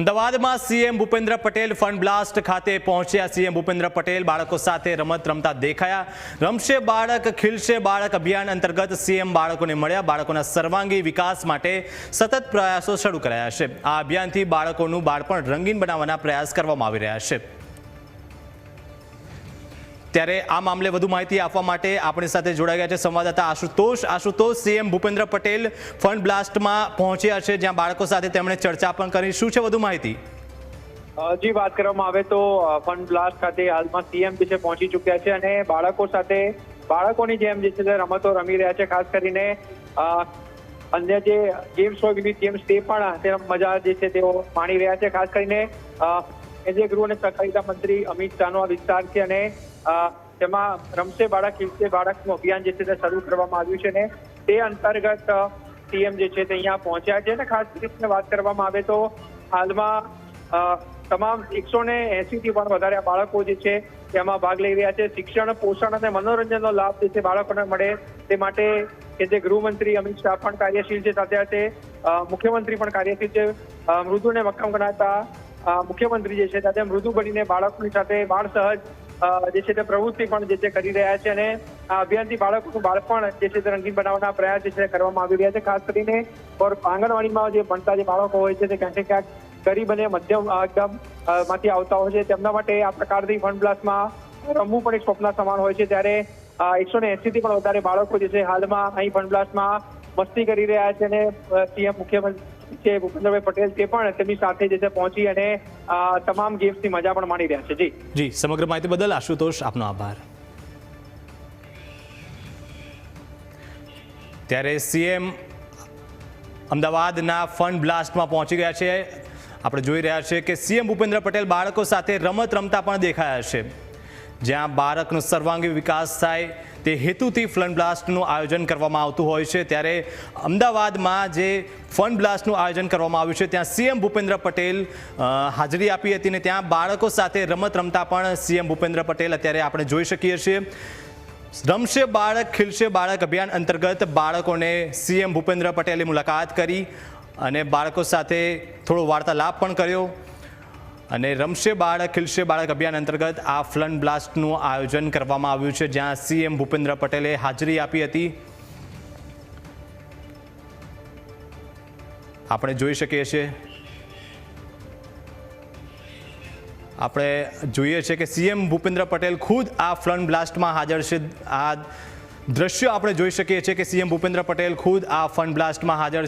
અમદાવાદમાં CM Bhupendra Patel fun blast ખાતે પહોંચ્યા. સીએમ ભૂપેન્દ્ર પટેલ બાળકો સાથે રમત રમતા દેખાયા. રમશે બાળક, ખીલશે બાળક અભિયાન અંતર્ગત સીએમ બાળકોને મળ્યા. બાળકોના સર્વાંગી વિકાસ માટે સતત પ્રયાસો શરૂ કરાયા છે. આ અભિયાનથી બાળકોનું બાળપણ રંગીન બનાવવાના પ્રયાસ કરવામાં આવી રહ્યા છે. ત્યારે આ મામલે વધુ માહિતી આપવા માટે આપણી સાથે જોડાઈ ગયા છે સંવાદદાતા આશુતોષ. આશુતોષ, સીએમ ભૂપેન્દ્ર પટેલ ફંડ બ્લાસ્ટમાં પહોંચ્યા છે, જ્યાં બાળકો સાથે તેમણે ચર્ચા પણ કરી. શું છે વધુ માહિતી? જી, વાત કરવામાં આવે તો ફંડ બ્લાસ્ટ ખાતે હાલમાં સીએમ છે પહોંચી ચૂક્યા છે અને બાળકો સાથે, બાળકોની જેમ જે છે રમતો રમી રહ્યા છે, ખાસ કરીને અન્ય જે ગેમ્સ હોય, વિવિધ ગેમ્સ તે પણ તે મજા જે છે તેઓ માણી રહ્યા છે, ખાસ કરીને કેન્દ્રીય ગૃહ અને સહકારિતા મંત્રી અમિત શાહનો આ વિસ્તાર છે અને તેમાં રમશે બાળક, ખીલશે બાળકનું અભિયાન જે છે તે શરૂ કરવામાં આવ્યું છે ને તે અંતર્ગત સીએમ જે છે તે અહીંયા પહોંચ્યા છે અને ખાસ કરીને વાત કરવામાં આવે તો હાલમાં તમામ એકસો ને એસીથી પણ વધારે બાળકો જે છે તેમાં ભાગ લઈ રહ્યા છે. શિક્ષણ, પોષણ અને મનોરંજનનો લાભ જે છે બાળકોને મળે તે માટે કે જે ગૃહમંત્રી અમિત શાહ પણ કાર્યશીલ છે સાથે સાથે મુખ્યમંત્રી પણ કાર્યશીલ છે. મૃદુને મૃદુ મક્કમ ગણાતા મુખ્યમંત્રી જે છે તે મૃદુ બનીને બાળકોની સાથે બાળ સહજ જે છે તે પ્રવૃત્તિ પણ જે છે કરી રહ્યા છે અને આ અભિયાનથી બાળકોનું બાળપણ જે છે તે રંગીન બનાવવાના પ્રયાસ જે છે કરવામાં આવી રહ્યા છે. ખાસ કરીને આંગણવાડીમાં જે ભણતા જે બાળકો હોય છે તે ક્યાંક ક્યાંક ગરીબ અને મધ્યમ એકદમમાંથી આવતા હોય છે. તેમના માટે આ પ્રકારથી ફન બ્લાસ્ટમાં રમવું પણ એક સ્વપ્ન સમાન હોય છે. ત્યારે એકસો ને એસી થી પણ વધારે બાળકો જે છે હાલમાં અહીં ફન બ્લાસ્ટમાં મસ્તી કરી રહ્યા છે અને સીએમ મુખ્યમંત્રી છે ભૂપેન્દ્રભાઈ પટેલ તે પણ તેમની સાથે જે છે પહોંચી અને તમામ ગેમ્સની મજા પણ માણી રહ્યા છે. જી. જી, સમગ્ર માહિતી બદલ આશુતોષ, આપનો આભાર. ત્યારે સીએમ અમદાવાદના ફન બ્લાસ્ટમાં પહોંચી ગયા છે. આપણે જોઈ રહ્યા છીએ કે સીએમ ભૂપેન્દ્ર પટેલ બાળકો સાથે રમત રમતા પણ દેખાયા છે. જ્યાં બાળકનો સર્વાંગી વિકાસ થાય તે હેતુથી ફન બ્લાસ્ટનું આયોજન કરવામાં આવતું હોય છે. ત્યારે અમદાવાદમાં જે ફન બ્લાસ્ટનું આયોજન કરવામાં આવ્યું છે, ત્યાં સીએમ ભૂપેન્દ્ર પટેલ હાજરી આપી હતી ને ત્યાં બાળકો સાથે રમત રમતા પણ સીએમ ભૂપેન્દ્ર પટેલ અત્યારે આપણે જોઈ શકીએ છીએ. રમશે બાળક, ખીલશે બાળક અભિયાન અંતર્ગત બાળકોને સીએમ ભૂપેન્દ્ર પટેલે મુલાકાત કરી અને બાળકો સાથે થોડો વાર્તાલાપ પણ કર્યો. અને રમશે બાળક, ખીલશે બાળક અભિયાન અંતર્ગત આ ફ્લન બ્લાસ્ટનું આયોજન કરવામાં આવ્યું છે, જ્યાં સીએમ ભૂપેન્દ્ર પટેલે હાજરી આપી હતી. આપણે જોઈ શકીએ છીએ. આપણે જોઈએ છે કે સીએમ ભૂપેન્દ્ર પટેલ ખુદ આ ફ્લન બ્લાસ્ટમાં હાજર છે. આ દ્રશ્યો આપણે જોઈ શકીએ છીએ કે સીએમ ભૂપેન્દ્ર પટેલ ખુદ આ ફન બ્લાસ્ટમાં હાજર